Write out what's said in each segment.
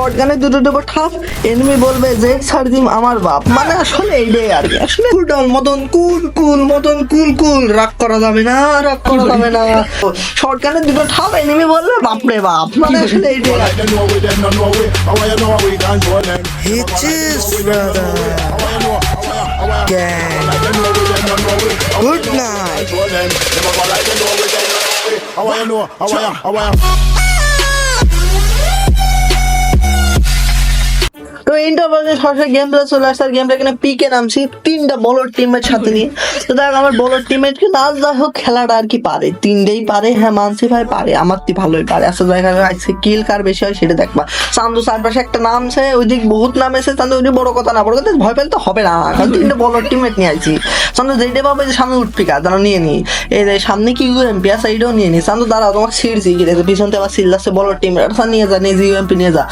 শর্টগানে দুটো দুটো ঠাপ এনিমি বলবে যে সারদিম আমার বাপ। মানে আসলে এইটাই আর কি। আসলে কুডল মতন কুল কুল মতন কুল কুল। রাগ করা যাবে না রাগ করা যাবে না। শর্টগানে দুটো ঠাপ এনিমি বলবে বাপ রে বাপ। মানে আসলে এইটাই আর Good night. Good night. তো ইন্টারভালে সরাসরি গেম প্লে চলে আসছে, আর পিকে নামছি। তিনটা টিমের সাথে নিয়ে। তো দেখ, আমার যাই হোক খেলাটা আর কি পারে। তিনটেই পারে হ্যাঁ ভাই পারে, আমার তি ভালোই পারে। আসলে দেখা কিল কার বেশি হয় সেটা দেখবা। একটা নামছে, ওইদিক বহুত নাম এসে ওইদিক বড় কথা না বড় কথা ভয় পেলে তো হবে না। কারণ তিনটে নিয়ে চান্দু যেটা যে সামনে উঠবি কাজ নিয়ে নি। এই যে সামনে কি ইউএমপি আছে এইটাও নিয়ে নি। চান্দু, দাঁড়াও তোমার ছিঁড়ছি। কি পিছন থেকে আবার সিল্লাসে বলার টিম নিয়ে যা, নিয়ে ইউএমপি নিয়ে যা।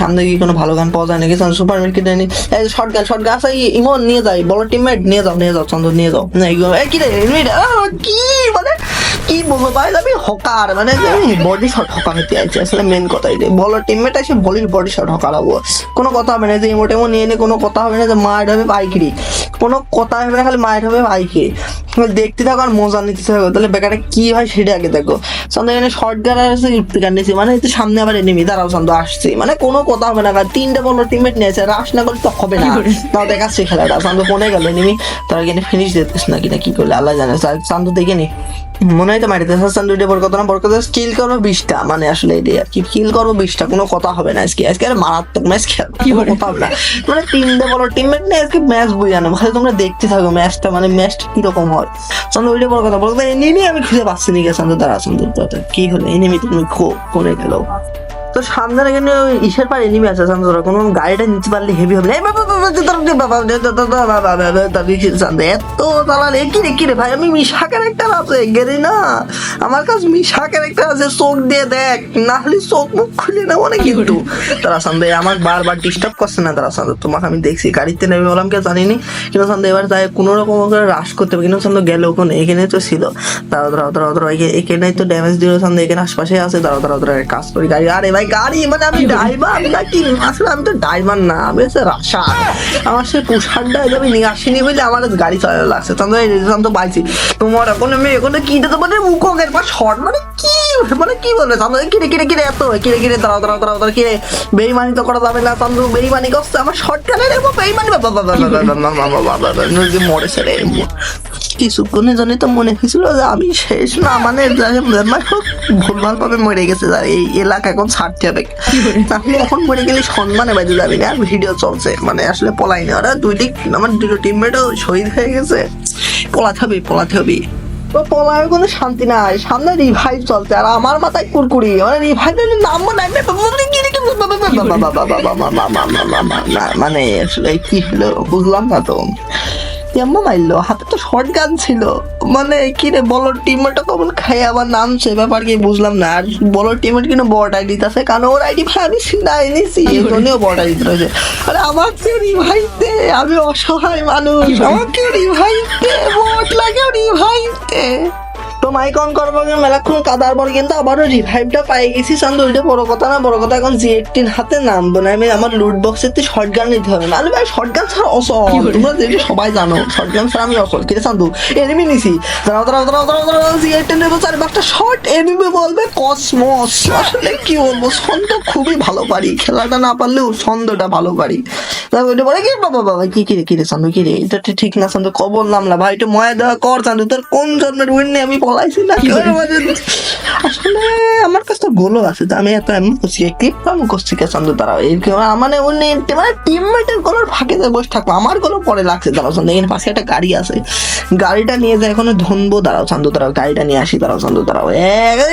সামনে কি কোনো ভালো গান পাওয়া যায় নাকি? চান্দু সুপার মিট কিনে নি শর্ট গান শর্ট গান ইমন নিয়ে যাই বলো টিমমেট নিয়ে যাও নিয়ে যাও চন্দ্র নিয়ে যাও। কি রে কি? মানে কি বলব ভাই? আমি হকার মানে বডি শট হকার হতে আইছি আসলে মেন কথা এটাই বলার টিমমেট আছে বলির বডি শট হকার হব। কোনো কথা হবে না, যে ইমোট এমন নিয়ে নিয়ে কোনো কথা হবে না, যে মায়ের হবে বাইকিরি কোনো কথা হবে না, খালি মায়ের হবে বাইকিরি দেখতে থাকো আর মজা নিতে থাকো, তাহলে বেকারে কি হয় সেটা আগে দেখো। সন্ধ্যা এখানে শর্ট গান আছে ইফতি গান নিয়েছি মানে এই তো সামনে আবার এনিমি দাঁড়াও সন্ধ্যা আসছে। মানে কোনো কথা হবে না কারণ তিনটে বলো টিমমেট নিয়েছে রাশ না করলে তো হবে না। তাও দেখাচ্ছে খেলাটা। সন্ধ্যা ফোনে গেল এনিমি তারা এখানে ফিনিশ দিতেছ না কিনা কি করলে, আল্লাহ জানে। চান্দু দেখে নি। মনে তো মারিতে হাসান দুইটা বড় কথা না বড় কথা স্কিল করব বিশটা। মানে আসলে এটাই আর কি কিল করব বিশটা কোনো কথা হবে না আজকে। আজকে আর মারাত্মক ম্যাচ খেলা কি কথা হবে না। মানে তিনটে বলো টিমমেট নিয়ে আজকে ম্যাচ বুঝানো ভাই তোমরা দেখতে থাকো ম্যাচটা মানে ম্যাচটা কীরকম হয়। চন্দ্র ওইটা বড় কথা। বড় কথা এনিমি আমি খুঁজে পাচ্ছি না চন্দ্র দাঁড়া চন্দ্র দাঁড়া। কি হলো? এনিমি তুমি খো কোনে গেল? তো সামনে না ওই ইসের পার এনিমি আছে সামনে কোনো গাড়িটা নিচে পারলে হেভি হবে এত কি রে কি রে ভাই আমি মিশা ক্যারেক্টার আছে গেরি না আমার কাছে মিশা ক্যারেক্টার আছে চোখ দিয়ে দেখ না হলে চোখ মুখ খুলে নেব না কিন্তু তারা সামনে আমার বারবার ডিস্টার্ব করছে না তারা সন্দেহ। তোমাকে আমি দেখছি গাড়িতে নেমে বললাম কেউ জানিনি। কিন্তু এবার তাই কোনো রকম করে রাশ করতে হবে। কিন্তু সন্দেহ গেল ওখানে এখানে তো ছিল। তারা তারা তারা তারা এখানেই তো ড্যামেজ দিল সন্দেহ এখানে আশপাশে আছে। তারা তারা তারা কাজ করি গাড়ি আরে ভাই গাড়ি মানে আমি ড্রাইভার নাকি আসলে আমি তো ড্রাইভার না আমি হচ্ছে রাশা আমার সে পোশাকটা আমি নিয়ে আসিনি বলে আমার গাড়ি চালানো লাগছে। এই রেজাম পাইছি। তোমার এখন আমি এখানে কি দিতে মানে মুখের পর শর্ট মানে কি মানে কি বলবে তাহলে কিরে কিরে কিরে এত কিরে কিরে দাঁড়াও দাঁড়াও দাঁড়াও দাঁড়াও কিরে বেইমানি তো করা যাবে না তন্দ্র বেইমানি করছে আমার শর্ট কানে বেইমানি বাবা বাবা বাবা বাবা বাবা বাবা যে মরেছে রে কিছুক্ষণের জন্য তো মনে হয়েছিল যে আমি শেষ না মানে ভুলভাল ভাবে মরে গেছে আর এই এলাকা এখন ছাড়তে হবে তাহলে এখন মরে গেলে সম্মানে বাজে যাবে না আর ভিডিও চলছে মানে আসলে পলাই না ওরা দুই দিক আমার দুটো টিমমেটও শহীদ হয়ে গেছে পলাতে হবে পলাতে হবে তো পলায় কোনো শান্তি নাই সামনে রিভাইভ চলছে আর আমার মাথায় কুরকুরি মানে রিভাইভ নাম মানে আসলে কি হলো বুঝলাম না তো কেমন মারলো হাতে তো শর্ট গান ছিল। মানে কি রে বলো টিমমেটটা কখন খাই আবার নামছে ব্যাপার কি বুঝলাম না। আর বলো টিমমেট কিন্তু বট আইডি আছে কারণ ওর আইডি ভাই আমি সিনাই নিছি এই জন্যও বট আইডি রয়েছে। আরে আমাকে রিভাইভ দে? আমি অসহায় মানুষ আমাকে রিভাইভ দে বট লাগে রিভাইভ দে। তো মাইক অন করব মেলাক্ষণ কাদার পর কিন্তু আবারও রিভাইভটা পাই গেছি। চান্দু ওইটা বড় কথা না বড় কথা এখন জি এইটিন হাতে নামবো না আমি আমার লুট বক্সের তো শর্ট গান নিতে হবে। না ভাই শর্ট গান ছাড়া অসল তোমরা যেটা সবাই জানো শর্ট গান ছাড়া আমি অসল কিরে চান্দু এনিমি নিছি। দাঁড়াও দাঁড়াও দাঁড়াও দাঁড়াও দাঁড়াও জি এইটিন নেব চার পাঁচটা শর্ট এনিমি বলবে কসমস আসলে কি বলব ছন্দ খুবই ভালো পারি। খেলাটা না পারলেও ছন্দটা ভালো পারি। তারপর ওইটা বলে কি বাবা বাবা কি কিরে কিরে চান্দু কিরে এটা ঠিক না চান্দু কবর নামলা। ভাই একটু ময়া দেওয়া কর চান্দু তোর কোন জন্মের উইন আমি জ্বালাইছিল আসলে গোলও আছে আমি এত এমন করছি ক্লিপ আমি করছি কে চান্দু তারা? মানে উনি মানে টিমমেটের গোলের ফাঁকে বসে থাকব, আমার গোলও পরে লাগছে দাঁড়াও চান্দু। এখানে পাশে একটা গাড়ি আছে। গাড়িটা নিয়ে যায়, এখন ধনবো দাঁড়াও চান্দু দাঁড়াও গাড়িটা নিয়ে আসি দাঁড়াও চান্দু দাঁড়াও এ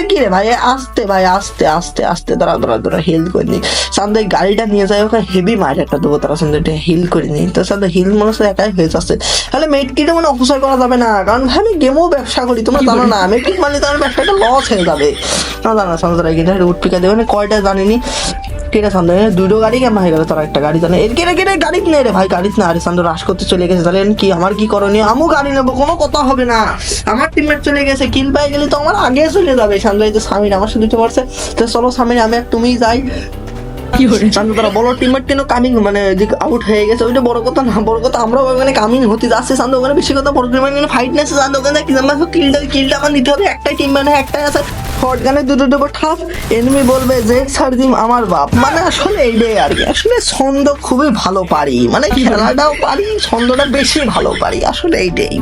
কি রে ভাই? আসতে ভাই, আসতে আসতে আসতে, দাঁড়াও দাঁড়াও দাঁড়াও হেল্প করে নি। চান্দু গাড়িটা নিয়ে যায় ওখানে হেভি মার একটা দেবো তারা চান্দু, এটা হিল করে নি। তো চান্দু হিল মনে হচ্ছে একাই হয়ে যাচ্ছে। তাহলে মেট কিটে মানে অপচয় করা যাবে না। কারণ ভাই, আমি গেমও ব্যবসা করি, তোমরা জানো না। ঠিক মানে তোমার ব্যবসাটা লস হয়ে যাবে। না জানা চান্দু কিনে রুট পিকা দেবে না, কয়টা জানিনি? কেটে সামনে দুটো গাড়ি কেমন হয়ে গেল? তারা একটা গাড়ি জানে। এর কেটে কেটে গাড়ি নেই রে ভাই গাড়ি না আরে সামনে রাশ করতে চলে গেছে। তাহলে কি, আমার কি করণীয়? আমিও গাড়ি নেব, কোনো কথা হবে না। আমার টিমমেট চলে গেছে কিল পাই গেলে তো আমার আগে চলে যাবে। সন্দেহ তো স্বামীর, আমার সাথে উঠে পড়ছে তো চলো স্বামীর, আমি তুমি যাই। টিমের কামিং মানে আউট হয়ে গেছে ওইটা বড় কথা না বড় কথা আমরা ওখানে কামিং হতে যাচ্ছে চান্দু ওখানে বেশি কথা বড় টিমের ফাইট নেছে চান্দু ওখানে কিলটা কিলটা আমার নিতে হবে একটাই টিম মানে একটাই আছে। শর্ট গানে দুটো দুটো ঠাপ এনিমি বলবে যে সার্জিম আমার বাপ। মানে আসলে এইটাই আর কি। আসলে ছন্দ খুবই ভালো পারি মানে খেলাটাও পারি ছন্দটা বেশি ভালো পারি আসলে এইটাই।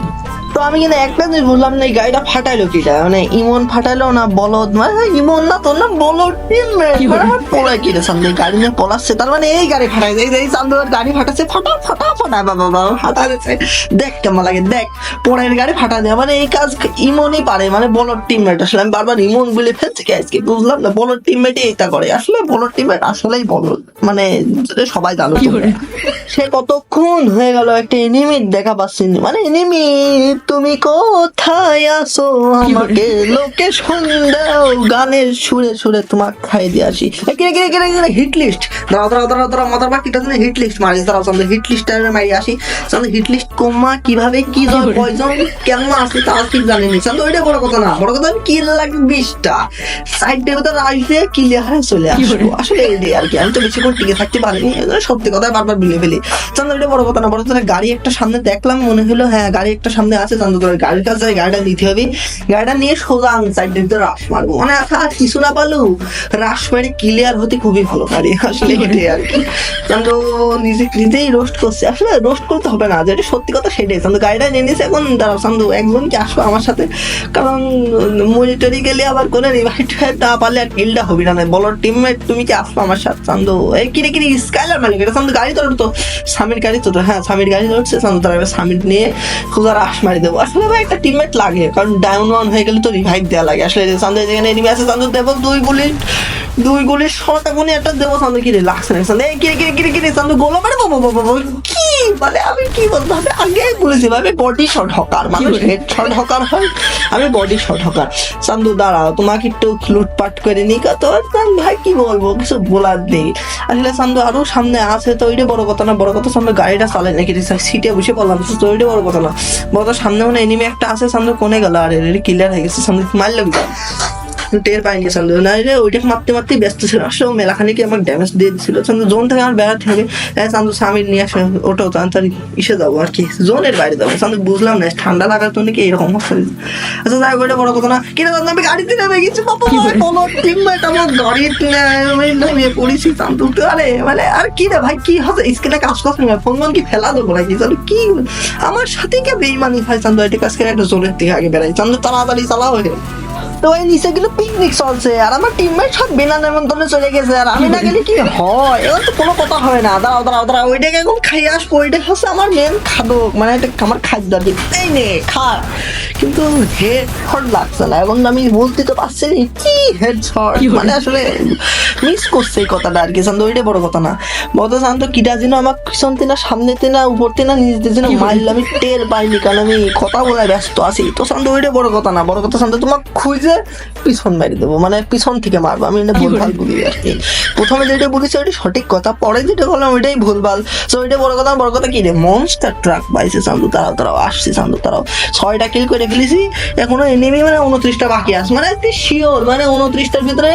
তো আমি কিন্তু একটা জিনিস বুঝলাম না এই গাড়িটা ফাটাইলো কিটা? মানে ইমন ফাটাইলো না বলদ? মানে ইমন না তোর না বলদ পড়ে কি রে সামনে গাড়ি নিয়ে পলাচ্ছে। তার মানে এই গাড়ি ফাটাই এই চান্দুর গাড়ি ফাটাচ্ছে ফাটা ফাটা ফাটা বাবা বাবা ফাটা যাচ্ছে দেখ কেমন লাগে দেখ। পরের গাড়ি ফাটা দেয় মানে এই কাজ ইমনই পারে মানে বলদ টিমমেট আসলে। আমি বারবার ইমন বলে ফেলছি কি আজকে বুঝলাম না বলদ টিমমেটই এটা করে। আসলে বলদ টিমমেট আসলেই বলদ মানে সবাই জানো সে কতক্ষণ হয়ে গেল একটা এনিমি দেখা পাচ্ছি না। মানে এনিমি তুমি কোথায় আসো আমাকে লোকেশন দাও গানের সুরে সুরে তোমাকে খাই দিয়ে আসি। এ, কিরে কিরে হিট লিস্ট দাঁড়াও দাঁড়াও দাঁড়াও দাঁড়াও মাথার বাকিটা হিট লিস্ট মারি দাঁড়াও হিট লিস্ট মারি আসি। সামনে হিট লিস্ট কমা কীভাবে কি জয় কয়জন কেমন আসলে তা ঠিক জানিনি সামনে ওইটা বড় কথা না বড় কথা কি লাগে বিশটা সাইড টেবিল আসলে ক্লিয়ার চলে আসব। আসলে এইটাই আর কি আমি তো বেশিক্ষণ টিকে থাকতে পারিনি এই সত্যি কথা বারবার বিলে ফেলি। চান্দু এটা বড় কথা না বড় কথা গাড়ি একটা সামনে দেখলাম মনে হলো হ্যাঁ গাড়ি একটা সামনে আছে চান্দু তোর গাড়ির কাছে গাড়িটা নিতে হবে। গাড়িটা নিয়ে সোজা আমি সাইড দিতে রাশ মারবো। মানে আর কিছু না পারল। রাশ মেরে ক্লিয়ার হতে খুবই ভালো গাড়ি আসলে এটাই আর কি। চান্দু নিজে নিজেই রোস্ট করছে আসলে রোস্ট করতে হবে না। যেটা সত্যি কথা সেটাই চান্দু গাড়িটা নিয়ে নিয়েছে, এখন দাঁড়াও চান্দু একজন কি আসব আমার সাথে? কারণ মনিটরি গেলে আবার করে রিভাইট না পারলে আর কিলটা হবে না। বলো টিমমেট তুমি কি আসব আমার সাথে? চান্দু এই কিরে কিরে স্কাইলার মালিক এটা চান্দু গাড়ি তোর তো। স্বামীর গাড়ি তো হ্যাঁ স্বামীর গাড়ি ধরছে। চান্দু তার এবার স্বামীর নিয়ে খুঁজার আশ মারি দেবো। আসলে ভাই, একটা টিমমেট লাগে, কারণ ডাউন ওয়ান হয়ে গেলে তো রিভাইভ দেওয়া লাগে। আসলে চান্দু যেখানে এনিমি আছে চান্দু দেবো দুই গুলি দুই গুলি শট এখন একটা দেবো। চান্দু কিরে, লাগছে না চান্দু এই কিরে কিরে কিরে কিরে চান্দু গোলা মারে বাবা বাবা কি মানে আমি কি বলব? আমি আমি বডি শট হকার। মানুষ হেড হকার হয় আমি বডি হকার। চান্দু দাঁড়াও তোমাকে একটু লুটপাট করে নি তো ভাই কি বলব? কিছু বলার নেই। আসলে চান্দু আরও সামনে আছে তো ওইটা বড় কথা না বড় কথা চান্দু গাড়িটা চালাই নাকি সিটে বসে পড়লাম তো ওইটা বড় কথা না। বড় সামনে মানে এনিমি একটা আছে চান্দু কোনে গেল? আর ক্লিয়ার হয়ে গেছে চান্দু মারলো কি? টের পাইনি চান্দু না রে ওইটাকে মারতে মারতে ব্যস্ত ছিল। আসলে ও মেলাখানি কি আমাকে ড্যামেজ দিয়ে দিছিল। চান্দু জোন থেকে আমার বেড়াতে হবে। হ্যাঁ চান্দু স্বামীর নিয়ে আসে ওটাও তাড়াতাড়ি ইসে যাব আর কি। জোনের বাইরে যাব। চান্দু বুঝলাম না ঠান্ডা লাগার জন্য কি এরকম আচ্ছা যাই ওইটা বড় কথা না। কিনা আমি গাড়িতে নেমে গেছি বাবা কোনো টিমমেট আমার গাড়িতে নেমে পড়েছি। চান্দু তো আরে মানে আর কি রে ভাই কি হবে স্ক্রিনে কাজ করছে না ফোন কি ফেলা দেবো নাকি? চান্দু কি? আমার সাথে কে বেইমানি ভাই চান্দু এটা কাজ করে একটা জোনের দিকে আগে বেড়াই। চান্দু তাড়াতাড়ি চালাও হয়ে তো এই নিচে কিন্তু পিকনিক চলছে আর আমার টিমমেট সব বিনা নেমন্তন্নে চলে গেছে আর আমি না গেলে কি হয়? এবার তো কোনো কথা হয় না। দাঁড়াও দাঁড়াও দাঁড়াও ওইটাকে এখন খাই আসব ওইটা হচ্ছে আমার মেন খাদক মানে এটা আমার খাদ্য এই নে খা। কিন্তু লাগছে না এখন আমি বলতে তো পারছি না কি হেড শট মানে আসলে মিস করছে এই কথাটা আর কি শান্ত ওইটা বড় কথা না। বড় শান্ত কিটা যেন আমার পিছন তিনা সামনে তিনা উপর তিনা নিজ যেন মারলে আমি টের পাইনি কারণ আমি কথা বলে ব্যস্ত আছি। তো শান্ত ওইটা বড় কথা না বড় কথা শান্ত তোমাকে খুঁজে পিছন মারি দেবো মানে পিছন থেকে মারবো। আমি এটা ভুলভাল বলি আর কি। প্রথমে যেটা বলেছি ওইটা সঠিক কথা পরে যেটা বললাম ওইটাই ভুলভাল। তো ওইটা বড় কথা বড় কথা কি রে? মনস্টার ট্রাক পাইছে চান্দু তারাও তারাও আসছে চান্দু তারাও। ছয়টা কিল করে ফেলেছি এখনও এনিমি মানে উনত্রিশটা বাকি আছে। মানে তুই শিওর মানে উনত্রিশটার ভিতরে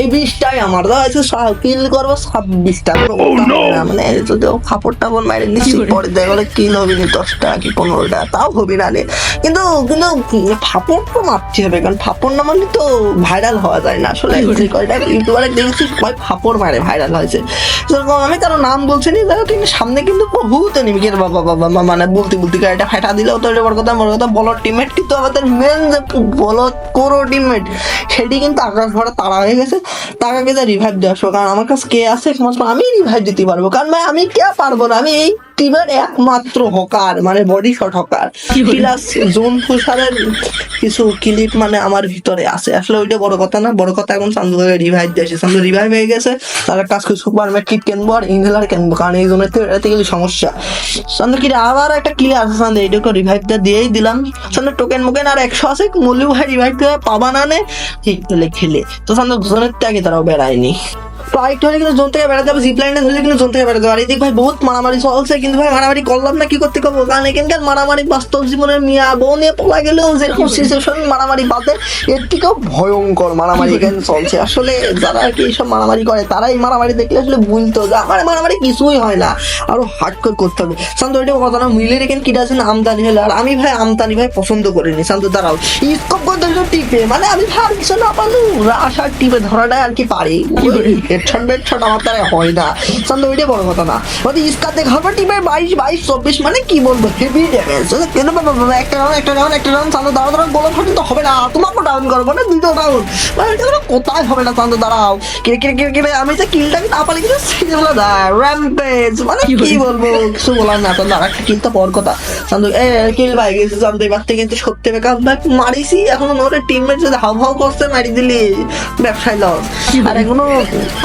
এই বিশটাই আমার আছে কিল করব ছাব্বিশটা না। মানে যদি টাপড় মারে নিশ্চিত পরে দেখা গেলে কিল হবে না দশটা কি পনেরোটা তাও হবে না রে। কিন্তু কিন্তু ফাপড় তো মারতে হবে কারণ ফাপড় না মারলে তো ভাইরাল হওয়া যায় না। আসলে কয়টা ইউটিউবারে দেখেছি সবাই ফাপড় মারে ভাইরাল হয়েছে। সেরকম আমি কারও নাম বলছি না দেখো কিন্তু সামনে কিন্তু বহুত এনিমিকের বাবা বাবা বাবা মানে বলতে বলতে গাড়িটা ফাটা দিলেও তো এটা বড় কথা বড় কথা বলর টিমমেট কিন্তু আমাদের মেন যে বলদ কোরো টিমমেট সেটি কিন্তু আকাশ ভরা তাড়া হয়ে গেছে, তাকে যা রিভাইভ দিয়ে আসব। কারণ আমার কাছে কে আছে, একমাত্র আমি রিভাইভ দিতে পারব। কারণ ভাই, আমি কে পারব না? আমি এই টিমের একমাত্র হকার মানে body shot hacker. Plus zone ফুসারের কিছু ক্লিপ মানে আমার ভিতরে আছে। আসলে ওইটা বড় কথা না বড় কথা এখন চান্দুকে রিভাইভ দিয়েছে। চান্দু রিভাইভ হয়ে গেছে তার কাজ করে সুপার ম্যাট্রিক কিনবো আর ইনহেলার কিনবো কারণ এই জন্য এতে গেলে সমস্যা। চান্দু কি আবার একটা ক্লিয়ার আছে চান্দু এইটুকু রিভাইভটা দিয়েই দিলাম। চান্দু টোকেন মোকেন আর একশো আছে মল্লু ভাই রিভাইভ পাবা না নে। ঠিক খেলে খেলে। তো চান্দু জোনের ত্যাগে তারাও বেড়ায়নি। আরেকটু হলে কিন্তু জোন থেকে বেড়াতে যাব জিপ লাইনে ধরলে কিন্তু জোন থেকে বেড়াতে যাব আর এদিক ভাই বহুত মারামারি চলছে কিন্তু ভাই মারামারি করলাম না কি করতে করব? কারণ এখানকার মারামারি বাস্তব জীবনের মিয়া বউ নিয়ে পলা গেলেও যেরকম সিচুয়েশন মারামারি বাদে এর থেকেও ভয়ঙ্কর মারামারি এখানে চলছে। আসলে যারা আর কি এইসব মারামারি করে তারা এই মারামারি দেখলে আসলে বুঝতো যে আমার মারামারি কিছুই হয় না আরও হার্ডকোর করতে হবে। শান্ত এটা কথা না মিলের এখানে কিটা আছে আমদানি হলো। আর আমি ভাই আমদানি ভাই পছন্দ করিনি। শান্ত দাঁড়াও। স্কোপ করতে টিপে। মানে আমি ভাই কিছু না পারল রাশ আর টিপে ধরাটাই আর কি পারি। হেডশট বেডশট আমার দ্বারা হয় না। শান্ত ওইটাই বড় কথা না। মানে ইস্কাতে ঘর টিপে বাইশ বাইশ চব্বিশ মানে কি বলব হেভি ড্যামেজ কেন একটা রাউন্ড একটা রাউন্ড একটা রাউন্ড শান্ত দাঁড়াও দাঁড়াও গোলা ফাটি তো হবে না। তোমাকে ডাউন করব না দুটো রাউন্ড মানে এটা কোথায় হবে না শান্ত দাঁড়াও। কিরে কিরে কিরে কিরে আমি যে কিলটাকে না পারি কিন্তু সিনেমা দা র্যাম্পেজ মানে কি বলব কিছু বলার না। তো দাঁড়া একটা কিলটা পর কথা। শান্ত এ কিল ভাই গেছে শান্ত এবার থেকে কিন্তু সত্যি বেকার ব্যাক মারিছি। এখন ওর টিমমেট যদি হাউ হাউ করছে মারি দিলি। ব্যবসায় লস। আর এখনও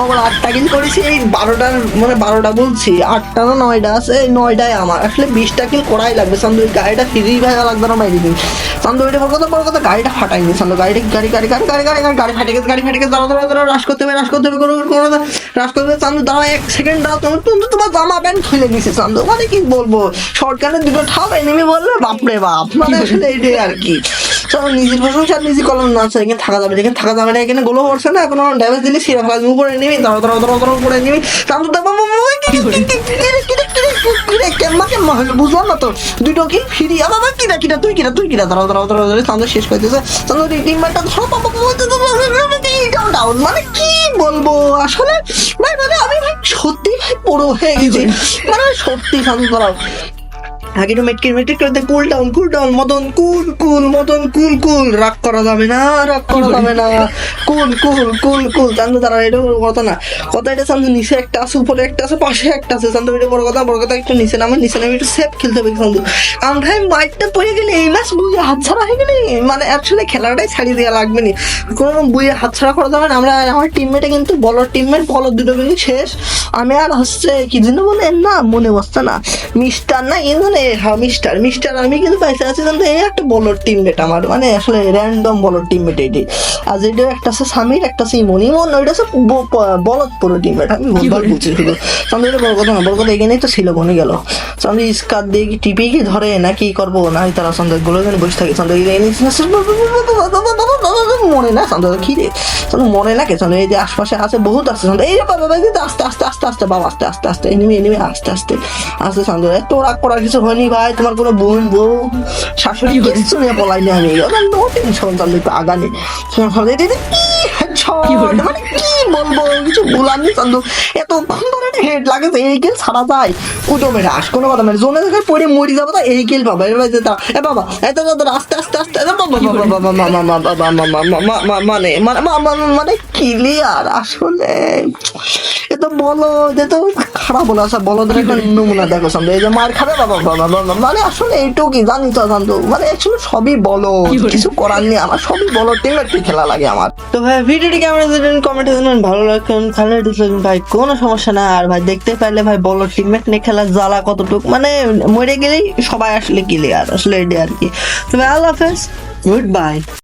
আমার আটটা কিল করেছি এই বারোটার মানে বারোটা বলছি আটটা না নয়টা আছে এই নয়টায় আমার। আসলে বিশটা কিল করাই লাগবে সান্দু গাড়িটা ফ্রি ভাইয়া লাগবে না বাইরে দিন। সান্দু এটা বড় কথা বড় কথা গাড়িটা ফাটাইনি সান্দু গাড়ি গাড়ি গাড়ি গাড়ি গাড়ি গাড়ি গাড়ি ফাটে গেছে গাড়ি ফাটে গেছে দাঁড়া দাঁড়া দাঁড়া রাশ করতে হবে রাশ করতে হবে কোনো কোনো রাশ করতে হবে সান্দু দাঁড়া এক সেকেন্ড দাঁড়া তুমি তুমি তোমার জামা প্যান্ট খুলে দিছে সান্দু মানে কি বলব? সরকারের দুটো ঠাপ এনেমি বললে বাপরে বাপ মানে আসলে এটাই আর কি। চলো নিজের প্রশংসা নিজে কলম না আছে এখানে থাকা যাবে এখানে থাকা যাবে না এখানে গোলো পড়ছে না এখন ড্যামেজ দিলে সিরা ফেলা যাবে উপরে নিবি দাঁড়া দাঁড়া দাঁড়া দাঁড়া উপরে নিবি চান্দু দাঁড়া কেমন কেমন হলো বুঝলাম না তো দুটো কি ফিরি আবার কিনা কিনা তুই কিনা তুই কিনা দাঁড়াও দাঁড়াও দাঁড়াও দাঁড়াও চান্দু শেষ করে দিয়েছে ধরো বাবা ডাউন মানে কি বলব আসলে ভাই মানে আমি ভাই সত্যি ভাই পুরো হয়ে গেছি মানে সত্যি চান্দু দাঁড়াও আগে তো মেটকে মেটকে করতে cool down cool down Madan cool cool Madan cool cool রাগ করা যাবে না, রাগ করা যাবে না। কুল কুল কুল কুল চান্দু তারা এটা কথা না। কথা এটা, চান্দু, নিচে একটা আছে, উপরে একটা আছে, পাশে একটা আছে। চান্দু, এটা বড় কথা বড় কথা, একটু নিচে নামে নিচে নামে একটু সেফ খেলতে হবে চান্দু। কারণ ভাই মাইটটা পড়ে গেলে এই ম্যাচ বুঝে হাত ছাড়া হয়ে গেলে মানে অ্যাকচুয়ালি খেলাটাই ছাড়িয়ে দেওয়া লাগবে না। কোনো বুঝে হাত ছাড়া করা যাবে না। আমরা, আমার টিমমেটে কিন্তু বলার টিমমেট বলার দুটো কিন্তু শেষ। আমি আর হচ্ছে, কি জন্য বলে, না, মনে বসছে না। মিস্টার না মানে হ্যাঁ মিস্টার মিস্টার আমি কিন্তু পাইছে আছি কিন্তু এই একটা বলর টিমমেট আমার মানে আসলে র্যান্ডম বলর টিমমেট এটি। আর যেটা একটা আছে সামির একটা আছে ইমন। ইমন ওইটা আছে ব- প- বলদ পুরো টিমমেট আমি ভুলভাল বুঝছি শুধু। চান্দু এটা বড় কথা না বড় কথা এখানেই তো ছিল বনে গেল। চান্দু স্কার দিয়ে কি টিপি কি ধরে না কি করব? না তারা সন্ধ্যা গুলো বসে থাকে। সন্ধ্যা মনে না? সন্ধ্যা কি রে? মনে না কে? সন্ধ্যা এই যে আশপাশে আছে বহুত আছে। সন্ধ্যা এই বাবা আস্তে আস্তে আস্তে আস্তে বাবা আস্তে আস্তে আস্তে এনিমি এনিমি আস্তে আস্তে আস্তে সন্ধ্যা এত রাগ করার কিছু ভাই তোমার কোনো বোন বউ শাশুড়ি কিছু নিয়ে পলাইনি আমি? নো টেনশন চান্দু একটু আগানে। যে কি মানে কি বলব কিছু বলারনি চান্দু এত ধরে হেড এই গেল ছাড়া যায় উঠো মেরে আস কোনো কথা মানে জোনে পড়ে মরি যাব তো এই গেল পাবা এবার এ বাবা এত আস্তে আস্তে আস্তে বাবা বাবা বাবা বাবা বাবা মানে মানে মানে ক্লিয়ার আসলে এ তো বলো যে তো খারাপ বলো আচ্ছা বলদের একটা নমুনা দেখো সামনে এই যে মার খাবে বাবা বাবা বাবা মানে আসলে এইটুকু কি জানি তো জানতো মানে অ্যাকচুয়ালি সবই বলো কিছু করার নেই আমার সবই বলো টিমের খেলা লাগে আমার তো ভাই ভিডিওটি কেমন দিলেন কমেন্টে জানান ভালো লাগবেন, ভালো দিলেন ভাই, কোনো সমস্যা না। আর ভাই, দেখতে পাইলে ভাই, বলো টিমমেট নিয়ে খেলা জ্বালা কতটুক। মানে মরে গেলেই সবাই আসলে ক্লিয়ার আসলে এটা আর কি। তবে আল্লাহ হাফেজ। Good bye